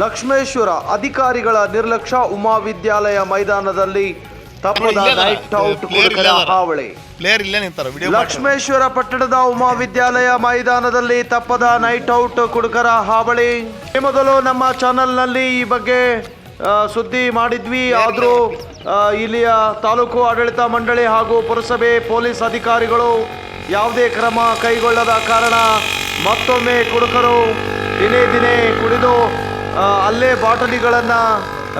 ಲಕ್ಷ್ಮೇಶ್ವರ ಅಧಿಕಾರಿಗಳ ನಿರ್ಲಕ್ಷ್ಯ ಉಮಾ ವಿದ್ಯಾಲಯ ಮೈದಾನದಲ್ಲಿ ತಪ್ಪದ ನೈಟ್ ಔಟ್ ಕುಡುಕರ ಹಾವಳಿ. ಪ್ಲೇಯರ್ ಇಲ್ಲೇ ನಿಂತಾರ ವಿಡಿಯೋ ಲಕ್ಷ್ಮೇಶ್ವರ ಪಟ್ಟಣದ ಉಮಾ ವಿದ್ಯಾಲಯ ಮೈದಾನದಲ್ಲಿ ತಪ್ಪದ ನೈಟ್ ಔಟ್ ಕುಡುಕರ ಹಾವಳಿ. ಈ ಮೊದಲು ನಮ್ಮ ಚಾನೆಲ್ನಲ್ಲಿ ಈ ಬಗ್ಗೆ ಸುದ್ದಿ ಮಾಡಿದ್ವಿ. ಆದರೂ ಇಲ್ಲಿಯ ತಾಲೂಕು ಆಡಳಿತ ಮಂಡಳಿ ಹಾಗೂ ಪುರಸಭೆ ಪೊಲೀಸ್ ಅಧಿಕಾರಿಗಳು ಯಾವುದೇ ಕ್ರಮ ಕೈಗೊಳ್ಳದ ಕಾರಣ ಮತ್ತೊಮ್ಮೆ ಕುಡುಕರು ದಿನೇ ದಿನೇ ಕುಡಿದು ಅಲ್ಲೇ ಬಾಟಲಿಗಳನ್ನು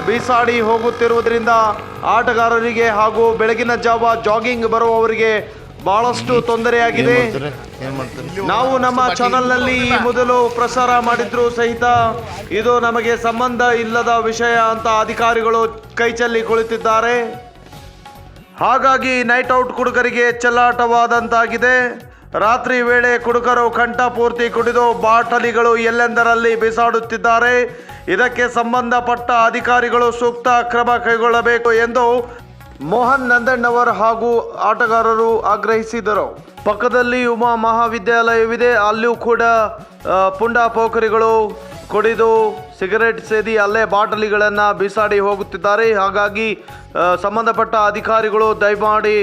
ಬೀಸಾಡಿ ಹೋಗುತ್ತಿರುವುದರಿಂದ ಆಟಗಾರರಿಗೆ ಹಾಗೂ ಬೆಳಗಿನ ಜಾವ ಜಾಗಿಂಗ್ ಬರುವವರಿಗೆ ಬಹಳಷ್ಟು ತೊಂದರೆಯಾಗಿದೆ. ನಾವು ನಮ್ಮ ಚಾನಲ್ನಲ್ಲಿ ಈ ಮೊದಲು ಪ್ರಸಾರ ಮಾಡಿದ್ರು ಸಹಿತ ಇದು ನಮಗೆ ಸಂಬಂಧ ಇಲ್ಲದ ವಿಷಯ ಅಂತ ಅಧಿಕಾರಿಗಳು ಕೈಚಲ್ಲಿ ಕುಳಿತಿದ್ದಾರೆ. ಹಾಗಾಗಿ ನೈಟ್ ಔಟ್ ಕುಡುಗರಿಗೆ ಚೆಲ್ಲಾಟವಾದಂತಾಗಿದೆ. ರಾತ್ರಿ ವೇಳೆ ಕುಡುಕರು ಕಂಠಪೂರ್ತಿ ಕುಡಿದು ಬಾಟಲಿಗಳು ಎಲ್ಲೆಂದರಲ್ಲಿ ಬಿಸಾಡುತ್ತಿದ್ದಾರೆ. ಇದಕ್ಕೆ ಸಂಬಂಧಪಟ್ಟ ಅಧಿಕಾರಿಗಳು ಸೂಕ್ತ ಕ್ರಮ ಕೈಗೊಳ್ಳಬೇಕು ಎಂದು ಮೋಹನ್ ನಂದಣ್ಣವರ್ ಹಾಗೂ ಆಟಗಾರರು ಆಗ್ರಹಿಸಿದರು. ಪಕ್ಕದಲ್ಲಿ ಉಮಾ ಮಹಾವಿದ್ಯಾಲಯವಿದೆ. ಅಲ್ಲಿಯೂ ಕೂಡ ಪುಂಡ ಪೋಖರಿಗಳು ಕುಡಿದು ಸಿಗರೇಟ್ ಸೇದಿ ಅಲ್ಲೇ ಬಾಟಲಿಗಳನ್ನು ಬಿಸಾಡಿ ಹೋಗುತ್ತಿದ್ದಾರೆ. ಹಾಗಾಗಿ ಸಂಬಂಧಪಟ್ಟ ಅಧಿಕಾರಿಗಳು ದಯಮಾಡಿ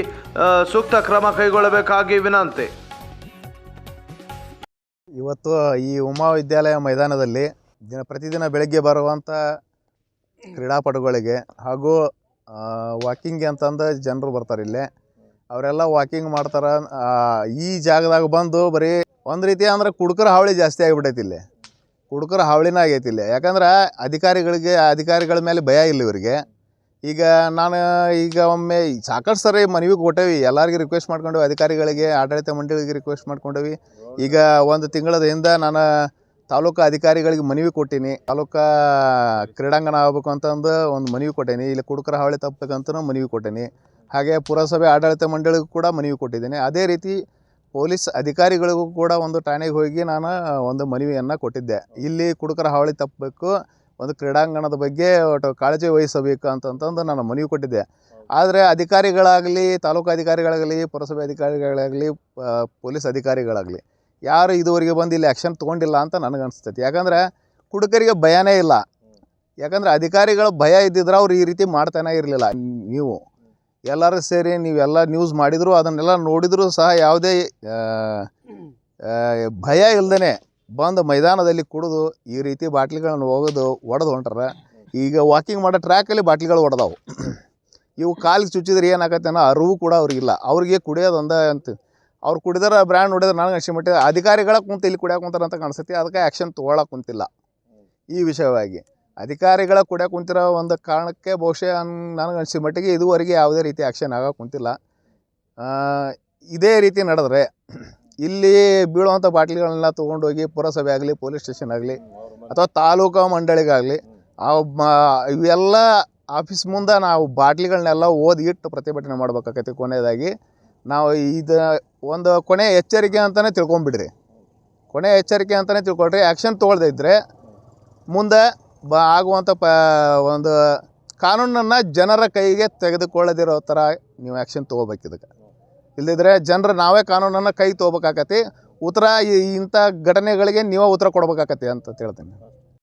ಸೂಕ್ತ ಕ್ರಮ ಕೈಗೊಳ್ಳಬೇಕಾಗಿ ವಿನಂತಿ. ಇವತ್ತು ಈ ಉಮಾ ವಿದ್ಯಾಲಯ ಮೈದಾನದಲ್ಲಿ ದಿನ ಪ್ರತಿದಿನ ಬೆಳಗ್ಗೆ ಬರುವಂಥ ಕ್ರೀಡಾಪಟುಗಳಿಗೆ ಹಾಗೂ ವಾಕಿಂಗ್ ಅಂತಂದು ಜನರು ಬರ್ತಾರೆ ಇಲ್ಲಿ. ಅವರೆಲ್ಲ ವಾಕಿಂಗ್ ಮಾಡ್ತಾರೆ. ಈ ಜಾಗದಾಗ ಬಂದು ಬರೀ ಒಂದು ರೀತಿ ಅಂದ್ರೆ ಕುಡ್ಕರ ಹಾವಳಿ ಜಾಸ್ತಿ ಆಗಿಬಿಟ್ಟೈತಿ ಇಲ್ಲಿ. ಕುಡ್ಕರ ಹಾವಳಿನ ಆಗೈತಿ ಇಲ್ಲಿ. ಯಾಕಂದ್ರೆ ಅಧಿಕಾರಿಗಳಿಗೆ, ಅಧಿಕಾರಿಗಳ ಮೇಲೆ ಭಯ ಇಲ್ಲ ಇವರಿಗೆ. ಈಗ ನಾನು ಈಗ ಒಮ್ಮೆ ಸಾಕಷ್ಟು ಸರಿ ಮನವಿ ಕೊಟ್ಟೇವಿ. ಎಲ್ಲರಿಗೂ ರಿಕ್ವೆಸ್ಟ್ ಮಾಡ್ಕೊಂಡೇವಿ. ಅಧಿಕಾರಿಗಳಿಗೆ, ಆಡಳಿತ ಮಂಡಳಿಗೆ ರಿಕ್ವೆಸ್ಟ್ ಮಾಡ್ಕೊಂಡೇವಿ. ಈಗ ಒಂದು ತಿಂಗಳದ ಹಿಂದೆ ನಾನು ತಾಲೂಕು ಅಧಿಕಾರಿಗಳಿಗೆ ಮನವಿ ಕೊಟ್ಟೀನಿ. ತಾಲೂಕಾ ಕ್ರೀಡಾಂಗಣ ಆಗ್ಬೇಕು ಅಂತಂದು ಒಂದು ಮನವಿ ಕೊಟ್ಟೇನಿ. ಇಲ್ಲಿ ಕುಡುಕರ ಹಾವಳಿ ತಪ್ಪಬೇಕಂತನೂ ಮನವಿ ಕೊಟ್ಟೇನಿ. ಹಾಗೆ ಪುರಸಭೆ ಆಡಳಿತ ಮಂಡಳಿಗೂ ಕೂಡ ಮನವಿ ಕೊಟ್ಟಿದ್ದೀನಿ ಅದೇ ರೀತಿ ಪೊಲೀಸ್ ಅಧಿಕಾರಿಗಳಿಗೂ ಕೂಡ ಒಂದು ಠಾಣೆಗೆ ಹೋಗಿ ನಾನು ಒಂದು ಮನವಿಯನ್ನು ಕೊಟ್ಟಿದ್ದೆ. ಇಲ್ಲಿ ಕುಡುಕರ ಹಾವಳಿ ತಪ್ಪಬೇಕು. ಒಂದು ಕ್ರೀಡಾಂಗಣದ ಬಗ್ಗೆ ಒಟ್ಟು ಕಾಳಜಿ ವಹಿಸಬೇಕು ಅಂತಂತಂದು ನಾನು ಮನವಿ ಕೊಟ್ಟಿದ್ದೆ. ಆದರೆ ಅಧಿಕಾರಿಗಳಾಗಲಿ ತಾಲೂಕು ಅಧಿಕಾರಿಗಳಾಗಲಿ ಪುರಸಭೆ ಅಧಿಕಾರಿಗಳಾಗಲಿ ಪೊಲೀಸ್ ಅಧಿಕಾರಿಗಳಾಗಲಿ ಯಾರು ಇದುವರೆಗೆ ಬಂದು ಇಲ್ಲಿ ಆ್ಯಕ್ಷನ್ ತೊಗೊಂಡಿಲ್ಲ ಅಂತ ನನಗೆ ಅನಿಸ್ತೈತಿ. ಯಾಕಂದ್ರೆ ಕುಡುಕರಿಗೆ ಭಯನೇ ಇಲ್ಲ. ಯಾಕಂದ್ರೆ ಅಧಿಕಾರಿಗಳು ಭಯ ಇದ್ದಿದ್ರೆ ಅವ್ರು ಈ ರೀತಿ ಮಾಡ್ತಾನೆ ಇರಲಿಲ್ಲ. ನೀವು ಎಲ್ಲರೂ ಸೇರಿ ನೀವೆಲ್ಲ ನ್ಯೂಸ್ ಮಾಡಿದರೂ ಅದನ್ನೆಲ್ಲ ನೋಡಿದರೂ ಸಹ ಯಾವುದೇ ಭಯ ಇಲ್ದೇ ಬಂದು ಮೈದಾನದಲ್ಲಿ ಕುಡಿದು ಈ ರೀತಿ ಬಾಟ್ಲಿಗಳನ್ನು ಒಗೆದು ಒಡೆದು ಹೊಂಟ್ರೆ ಈಗ ವಾಕಿಂಗ್ ಮಾಡೋ ಟ್ರ್ಯಾಕಲ್ಲಿ ಬಾಟ್ಲಿಗಳು ಒಡೆದವು. ಇವು ಕಾಲಿಗೆ ಚುಚ್ಚಿದ್ರೆ ಏನಾಗತ್ತೆ ಅನ್ನೋ ಅರಿವು ಕೂಡ ಅವ್ರಿಗಿಲ್ಲ ಅವ್ರಿಗೆ ಕುಡಿಯೋದೊಂದ ಅಂತ. ಅವ್ರು ಕುಡಿದಾರ ಬ್ರ್ಯಾಂಡ್ ನೋಡಿದ್ರೆ ನನಗೆ ಅನಿಸಿ ಮಟ್ಟಿಗೆ ಅಧಿಕಾರಿಗಳ ಕುಂತ ಇಲ್ಲಿ ಕುಡಿಯೋಕೆ ಕುಂತಾರೆ ಅಂತ ಕಾಣಿಸ್ತೈತಿ. ಅದಕ್ಕೆ ಆ್ಯಕ್ಷನ್ ತೊಗೊಳಕ್ಕೆ ಕುಂತಿಲ್ಲ ಈ ವಿಷಯವಾಗಿ. ಅಧಿಕಾರಿಗಳ ಕುಡಿಯೋಕೆ ಕುಂತಿರೋ ಒಂದು ಕಾರಣಕ್ಕೆ ಬಹುಶಃ ನನಗೆ ಅನಿಸಿದ ಮಟ್ಟಿಗೆ ಇದುವರೆಗೆ ಯಾವುದೇ ರೀತಿ ಆ್ಯಕ್ಷನ್ ಆಗೋಕೆ ಕುಂತಿಲ್ಲ. ಇದೇ ರೀತಿ ನಡೆದ್ರೆ ಇಲ್ಲಿ ಬೀಳುವಂಥ ಬಾಟ್ಲಿಗಳನ್ನೆಲ್ಲ ತೊಗೊಂಡೋಗಿ ಪುರಸಭೆ ಆಗಲಿ ಪೊಲೀಸ್ ಸ್ಟೇಷನ್ ಆಗಲಿ ಅಥವಾ ತಾಲೂಕು ಮಂಡಳಿಗಾಗಲಿ ಆ ಇವೆಲ್ಲ ಆಫೀಸ್ ಮುಂದೆ ನಾವು ಬಾಟ್ಲಿಗಳನ್ನೆಲ್ಲ ಓದಿ ಇಟ್ಟು ಪ್ರತಿಭಟನೆ ಮಾಡ್ಬೇಕಾಗತ್ತೆ ಕೊನೆಯದಾಗಿ ನಾವು ಇದು ಒಂದು ಕೊನೆ ಎಚ್ಚರಿಕೆ ಅಂತಲೇ ತಿಳ್ಕೊಂಬಿಡ್ರಿ. ಕೊನೆ ಎಚ್ಚರಿಕೆ ಅಂತಲೇ ತಿಳ್ಕೊಳ್ರಿ. ಆ್ಯಕ್ಷನ್ ತೊಗೊಳ್ದೇ ಇದ್ದರೆ ಮುಂದೆ ಬ ಆಗುವಂಥ ಪ ಒಂದು ಕಾನೂನನ್ನು ಜನರ ಕೈಗೆ ತೆಗೆದುಕೊಳ್ಳದಿರೋ ಥರ ನೀವು ಆ್ಯಕ್ಷನ್ ತೊಗೋಬೇಕು ಇದಕ್ಕೆ ಇಲ್ಲದಿದ್ರೆ ಜನರು ನಾವೇ ಕಾನೂನನ್ನು ಕೈ ತೊಗೋಬೇಕಾಕತಿ. ಉತ್ತರ ಇಂಥ ಘಟನೆಗಳಿಗೆ ನೀವೇ ಉತ್ತರ ಕೊಡ್ಬೇಕಾಕತಿ ಅಂತ ಹೇಳ್ತೀನಿ